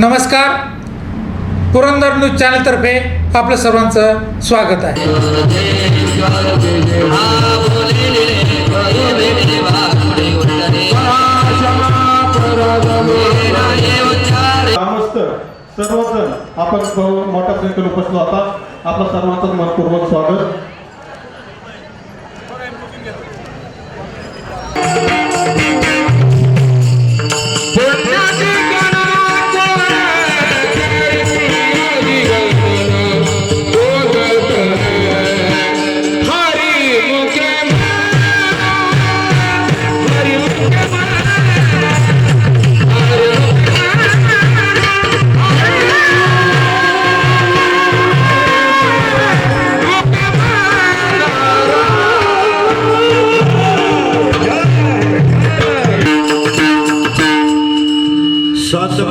नमस्कार. पुरंदर न्यूज चॅनलतर्फे आपलं सर्वांचं स्वागत आहे. सर्वजण आपण मोठ्या संख्येने उपस्थित होता आपलं सर्वांचं मनपूर्वक स्वागत.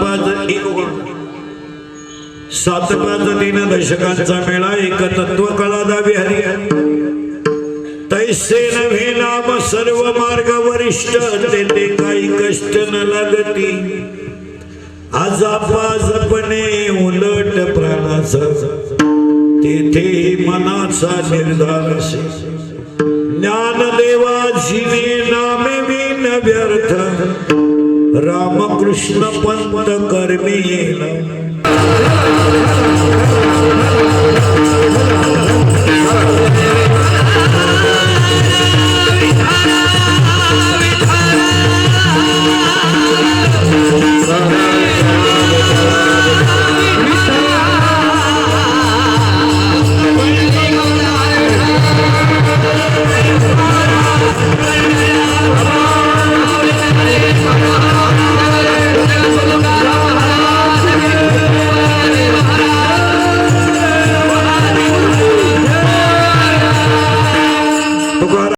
पाच सात पाच तीन दशकांचा मेळा एक तत्व कला दावी हरी तैसे नव्हे नाम सर्व मार्ग वरिष्ठ. ते काही कष्ट न लागती. आजापाजपणे उलट प्राणाचा. तेथे मनाचा निर्धार असे. ज्ञानदेवाची नामे विन व्यर्थ. रामकृष्ण पंत कर्मी